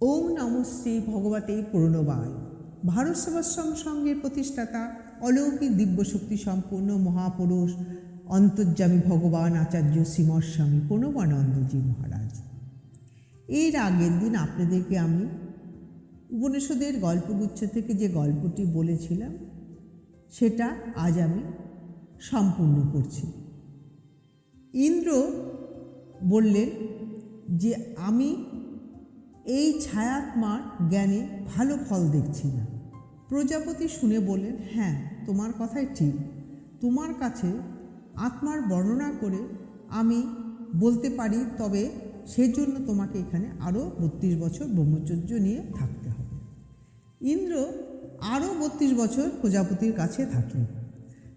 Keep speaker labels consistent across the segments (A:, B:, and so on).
A: ওম নম শ্রী ভগবতে পূর্ণবায়। ভারত সেবাশ্রম সংঘের প্রতিষ্ঠাতা, অলৌকিক দিব্যশক্তি সম্পূর্ণ মহাপুরুষ, অন্তর্যামী ভগবান আচার্য শ্রীমৎ স্বামী প্রণবানন্দজি মহারাজ। এর আগের দিন আপনাদেরকে আমি উপনিষদের গল্পগুচ্ছ থেকে যে গল্পটি বলেছিলাম, সেটা আজ আমি সম্পূর্ণ করছি। ইন্দ্র বললেন যে, আমি এই ছায়াত্মার জ্ঞানে ভালো ফল দেখছি না। প্রজাপতি শুনে বললেন হ্যাঁ তোমার কথাই ঠিক। তোমার কাছে আত্মার বর্ণনা করে আমি বলতে পারি, তবে সেজন্য তোমাকে এখানে আরও বত্রিশ বছর ব্রহ্মচর্য নিয়ে থাকতে হবে। ইন্দ্র আরও বত্রিশ বছর প্রজাপতির কাছে থাকলেন।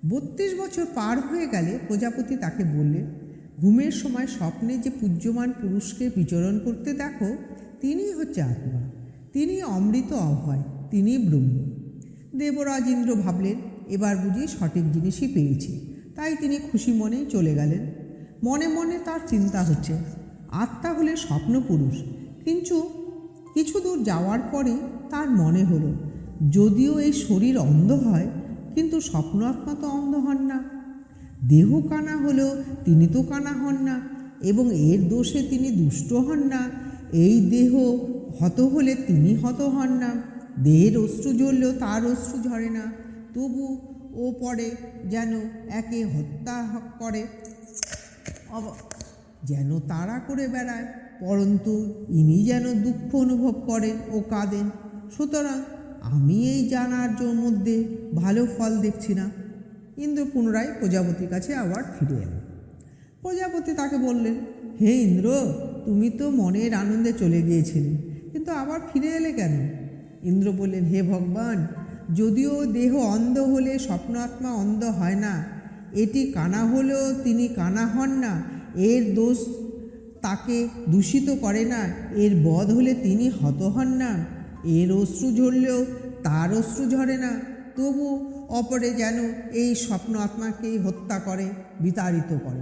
A: বত্রিশ বছর পার হয়ে গেলে প্রজাপতি তাকে বললেন ঘুমের সময় স্বপ্নে যে পূজ্যমান পুরুষকে বিচরণ করতে দেখো তিনি হচ্ছে আত্মা। তিনি অমৃত অভয় তিনি ব্রহ্ম। দেবরাজ ইন্দ্র ভাবলেন, এবার বুঝি সঠিক জিনিসই পেয়েছি। তাই তিনি খুশি মনেই চলে গেলেন। মনে মনে তার চিন্তা হচ্ছে, আত্মা হলে স্বপ্ন পুরুষ, কিন্তু কিছু দূর যাওয়ার পরে তার মনে হলো, যদিও এই শরীর অন্ধ হয়, কিন্তু স্বপ্ন আত্মা তো অন্ধ হন না। দেহ কানা হলেও তিনি তো কানা হন না, এবং এর দোষে তিনি দুষ্ট হন না। এই দেহ হত হলে তিনি হত হন না। দেহের অশ্রু জ্বললেও তার অশ্রু ঝরে না। তবু ও পরে যেন একে হত্যা করে। যেন তাড়া করে বেড়ায়, পরন্তু ইনি যেন দুঃখ অনুভব করেন ও কাঁদেন। সুতরাং আমি এই জানার মধ্যে ভালো ফল দেখছি না। ইন্দ্র পুনরায় প্রজাপতির কাছে আবার ফিরে এলেন প্রজাপতি তাকে বললেন, হে ইন্দ্র, তুমি তো মনের আনন্দে চলে গিয়েছিলে, কিন্তু আবার ফিরে এলে কেন? ইন্দ্র বললেন, হে ভগবান, যদিও দেহ অন্ধ হলে স্বপ্ন আত্মা অন্ধ হয় না, এটি কানা হলেও তিনি কানা হন না, এর দোষ তাকে দূষিত করে না, এর বধ হলে তিনি হত হন না, এর অশ্রু ঝরলেও তার অশ্রু ঝরে না, তবু অপরে যেন এই স্বপ্ন আত্মাকেই হত্যা করে, বিতাড়িত করে।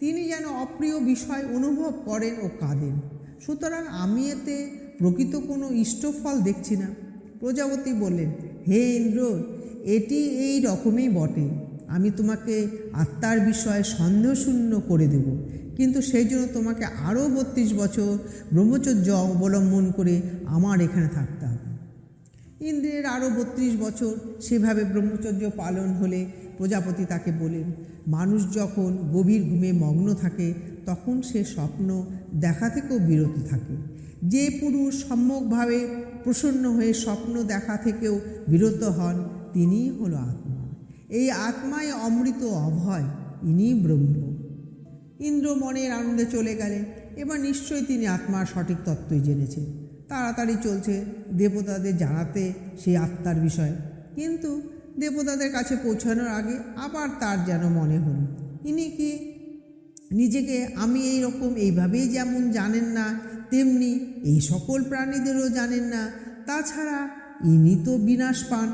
A: তিনি যেন অপ্রিয় বিষয় অনুভব করেন ও কাঁদেন। সুতরাং আমি এতে প্রকৃত কোনো ইষ্টফল দেখছি না। প্রজাপতি বললেন, হে ইন্দ্র, এটি এই রকমই বটে। আমি তোমাকে আত্মার বিষয়ে সন্দেহশূন্য করে দেব। কিন্তু সেই জন্য তোমাকে আরও বত্রিশ বছর ব্রহ্মচর্য অবলম্বন করে আমার এখানে থাকতে হবে। ইন্দ্রের আরও বত্রিশ বছর সেভাবে ব্রহ্মচর্য পালন হলে প্রজাপতি তাকে বলেন, মানুষ যখন গভীর ঘুমে মগ্ন থাকে, তখন সে স্বপ্ন দেখা থেকেও বিরত থাকে। যে পুরুষ সম্যকভাবে প্রসন্ন হয়ে স্বপ্ন দেখা থেকেও বিরত হন, তিনিই হলো আত্মা। এই আত্মায় অমৃত অভয় ইনি ব্রহ্ম। ইন্দ্র মনের আনন্দে চলে গেলেন। এবার নিশ্চয়ই তিনি আত্মার সঠিক তত্ত্বই জেনেছেন। তাড়াতাড়ি চলছে দেবতাদের জানাতে সেই আত্মার বিষয়। কিন্তু দেবতাদের কাছে পৌঁছানোর আগে আবার তার যেন মনে হলো। ইনি কি নিজেকে আমি এই রকম এইভাবেই যেমন জানেন না, তেমনি এই সকল প্রাণীদেরও জানেন না, তাছাড়া ইনি তো বিনাশ পান।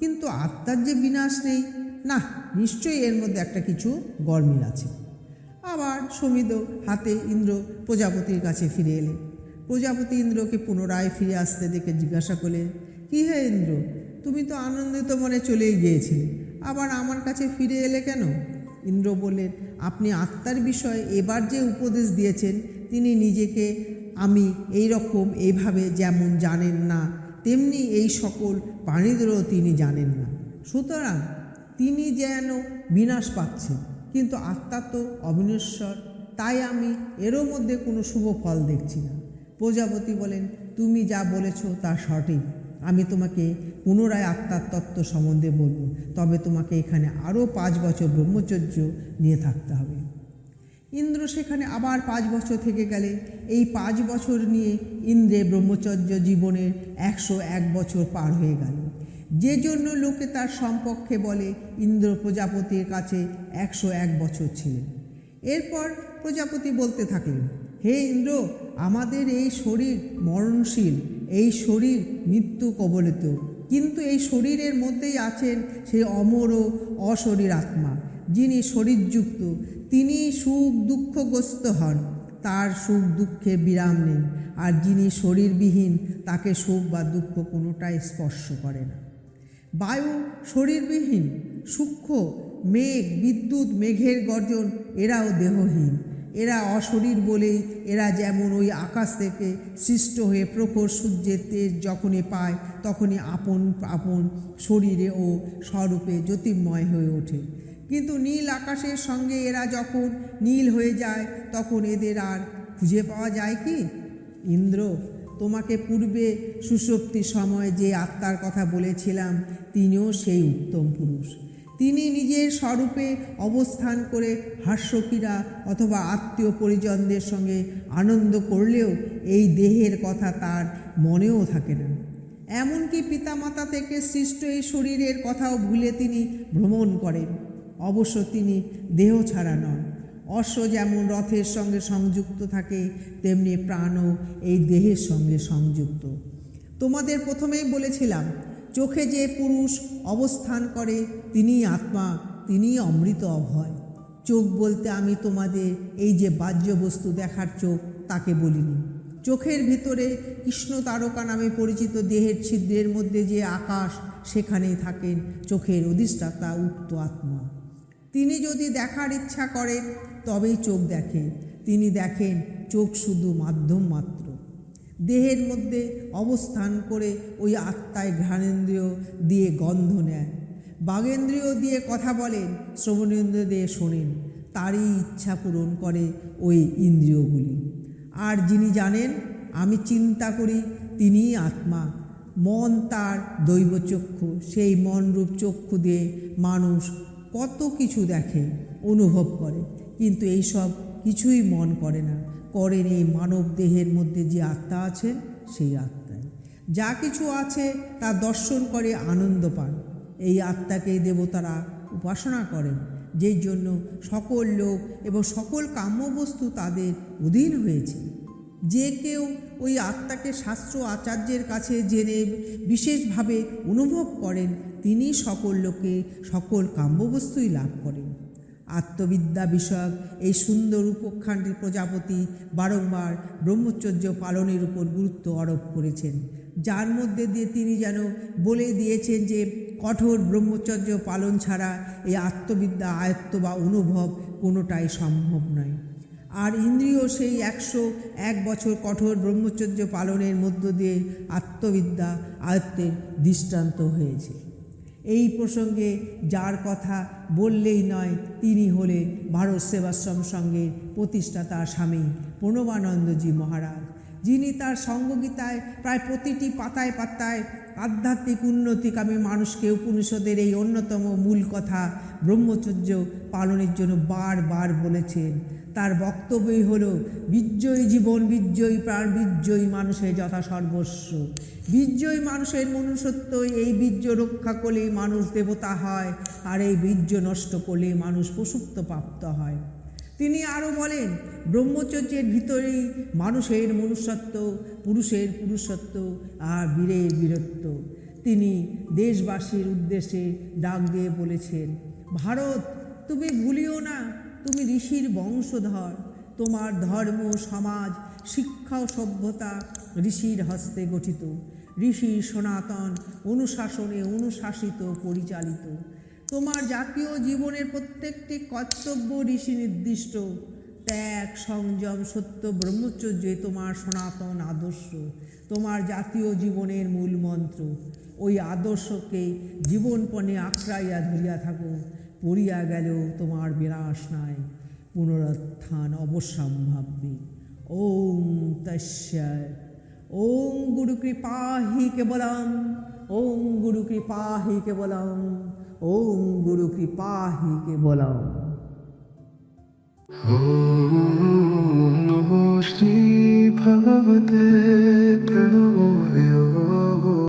A: কিন্তু আত্মার যে বিনাশ নেই, না, নিশ্চয়ই এর মধ্যে একটা কিছু গরমিল আছে। আবার সমিদ হাতে ইন্দ্র প্রজাপতির কাছে ফিরে এলেন। প্রজাপতি ইন্দ্রকে পুনরায় ফিরে আসতে দেখে জিজ্ঞাসা করলেন কী হে ইন্দ্র? তুমি তো আনন্দিত মনে চলেই গিয়েছিলে। আবার আমার কাছে ফিরে এলে কেন? ইন্দ্র বললেন আপনি আত্মার বিষয়ে এবার যে উপদেশ দিয়েছেন, তিনি নিজেকে আমি এই রকম এইভাবে যেমন জানেন না, তেমনি এই সকল প্রাণীদেরও তিনি জানেন না। সুতরাং তিনি যেন বিনাশ পাচ্ছেন, কিন্তু আত্মা তো অবিনশ্বর, তাই আমি এরও মধ্যে কোনো শুভ ফল দেখছি না। প্রজাপতি বলেন, তুমি যা বলেছ তা সঠিক। আমি তোমাকে পুনরায় আত্মার তত্ত্ব সম্বন্ধে বলব। তবে তোমাকে এখানে আরও পাঁচ বছর ব্রহ্মচর্য নিয়ে থাকতে হবে। ইন্দ্র সেখানে আবার পাঁচ বছর থেকে গেলে। এই পাঁচ বছর নিয়ে ইন্দ্রে ব্রহ্মচর্য জীবনের একশো এক বছর পার হয়ে গেল। যে জন্য লোকে তার সম্পক্ষে বলে, ইন্দ্র প্রজাপতির কাছে একশো এক বছর ছিলেন। এরপর প্রজাপতি বলতে থাকলেন, হে ইন্দ্র আমাদের এই শরীর মরণশীল, এই শরীর মৃত্যু কবলিত। কিন্তু এই শরীরের মধ্যেই আছেন সেই অমর ও অশরীর আত্মা, যিনি শরীরযুক্ত, তিনি সুখ দুঃখগ্রস্ত হন, তার সুখ দুঃখে বিরাম নেই, আর যিনি শরীরবিহীন, তাকে সুখ বা দুঃখ কোনোটাই স্পর্শ করে না। বায়ু শরীরবিহীন, সূক্ষ্ম, মেঘ, বিদ্যুৎ, মেঘের গর্জন, এরাও দেহহীন। এরা অশরীর বলেই এরা যেমন ওই আকাশ থেকে সৃষ্ট হয়ে প্রখর সূর্যের তেজ যখনই পায়, তখনই আপন আপন শরীরে ও স্বরূপে জ্যোতির্ময় হয়ে ওঠে। কিন্তু নীল আকাশের সঙ্গে এরা যখন নীল হয়ে যায়, তখন এদের আর খুঁজে পাওয়া যায় কি? ইন্দ্র, তোমাকে পূর্বে সুশক্তির সময় যে আত্মার কথা বলেছিলাম, তিনিও সেই উত্তম পুরুষ। তিনি নিজের স্বরূপে অবস্থান করে হাস্যকীরা অথবা আত্মীয় পরিজনদের সঙ্গে আনন্দ করলেও এই দেহের কথা তার মনেও থাকে না। এমনকি পিতামাতা থেকে সৃষ্ট এই শরীরের কথাও ভুলে তিনি ভ্রমণ করেন। অবশ্য তিনি দেহ ছাড়া নন। অশ্ব যেমন রথের সঙ্গে সংযুক্ত থাকে, তেমনি প্রাণও এই দেহের সঙ্গে সংযুক্ত। তোমাদের প্রথমেই বলেছিলাম চোখে যে পুরুষ অবস্থান করে, তিনিই আত্মা, তিনিই অমৃত অভয়। চোখ বলতে আমি তোমাদের এই যে বাহ্য বস্তু দেখার চোখ, তাকে বলিনি। চোখের ভিতরে কৃষ্ণ তারকা নামে পরিচিত দেহের ছিদ্রের মধ্যে যে আকাশ, সেখানেই থাকেন চোখের অধিষ্ঠাতা উক্ত আত্মা। তিনি যদি দেখার ইচ্ছা করেন, তবেই চোখ দেখেন তিনি দেখেন চোখ শুধু মাধ্যম মাত্র। দেহের মধ্যে অবস্থান করে ওই আত্মায় ঘ্রাণেন্দ্রিয় দিয়ে গন্ধ নেয়। বাগেন্দ্রিয় দিয়ে কথা বলেন, শ্রবণেন্দ্রিয় দিয়ে শোনেন। তারই ইচ্ছা পূরণ করে ওই ইন্দ্রিয়গুলি। আর যিনি জানেন, আমি চিন্তা করি, তিনিই আত্মা। মন তার দৈবচক্ষু সেই মনরূপ চক্ষু দিয়ে মানুষ কত কিছু দেখে, অনুভব করে। কিন্তু এইসব কিছুই মন করে না। করেন এই মানব দেহের মধ্যে যে আত্মা আছেন সেই আত্মায় যা কিছু আছে, তা দর্শন করে আনন্দ পান এই আত্মাকে দেবতারা উপাসনা করেন, যেই জন্য সকল লোক এবং সকল কাম্যবস্তু তাদের অধীন হয়েছে। যে কেউ ওই আত্মাকে শাস্ত্র আচার্যের কাছে জেনে বিশেষভাবে অনুভব করেন, তিনি সকল লোকে সকল কাম্যবস্তুই লাভ করেন। আত্মবিদ্যা বিষয়ক এই সুন্দর উপখ্যানটি প্রজাপতি বারংবার ব্রহ্মচর্য পালনের উপর গুরুত্ব আরোপ করেছেন। যার মধ্যে দিয়ে তিনি যেন বলে দিয়েছেন যে, কঠোর ব্রহ্মচর্য পালন ছাড়া এই আত্মবিদ্যা, আয়ত্ত বা অনুভব কোনোটাই সম্ভব নয়। আর ইন্দ্রিয় সেই একশো এক বছর কঠোর ব্রহ্মচর্য পালনের মধ্য দিয়ে আত্মবিদ্যা, আয়ত্তের দৃষ্টান্ত হয়েছে। এই প্রসঙ্গে যার কথা বললেই নয়, তিনি হলেন ভারত সেবাশ্রম সঙ্গের প্রতিষ্ঠাতা স্বামী প্রণবানন্দজি মহারাজ। যিনি তার সঙ্গগীতায় প্রায় প্রতিটি পাতায় পাতায় আধ্যাত্মিক উন্নতিকামী মানুষকে উপনিষদের এই অন্যতম মূল কথা ব্রহ্মচর্য পালনের জন্য বারবার বলেছেন। তার বক্তব্যই হলো বিজয়ী জীবন বিজয়ী প্রাণ বিজয়ী মানুষের যথা সর্বস্ব। বীর্যই মানুষের মনুষ্যত্ব এই বীর্য রক্ষা করলেই মানুষ দেবতা হয়, আর এই বীর্য নষ্ট করলে মানুষ পশুত্ব প্রাপ্ত হয়। তিনি আরও বলেন, ব্রহ্মচর্যের ভিতরেই মানুষের মনুষ্যত্ব, পুরুষের পুরুষত্ব, আর বীরের বীরত্ব। তিনি দেশবাসীর উদ্দেশ্যে ডাক দিয়ে বলেছেন, ভারত, তুমি ভুলিও না তুমি ঋষির বংশধর। তোমার ধর্ম, সমাজ, শিক্ষা ও সভ্যতা ঋষির হস্তে গঠিত। ঋষি সনাতন, অনুশাসনে অনুশাসিত, পরিচালিত। তোমার জাতীয় জীবনের প্রত্যেকটি কর্তব্য ঋষি নির্দিষ্ট। ত্যাগ, সংযম, সত্য, ব্রহ্মচর্যে তোমার সনাতন আদর্শ। তোমার জাতীয় জীবনের মূল মন্ত্র, ওই আদর্শকে জীবনপণে আঁকড়াইয়া ধরিয়া থাকো। পড়িয়া গেলেও তোমার বিরাশ নাই, পুনরুত্থান অবসম্ভাব্যে। ওম তস্য, ওম গুরু কৃপাহি কেবলম, ওম গুরু কৃপাহি কেবলম, ওম গুরু কৃপাহি কেবলম।
B: ॐ শ্রী ভগবতে प्रणोयो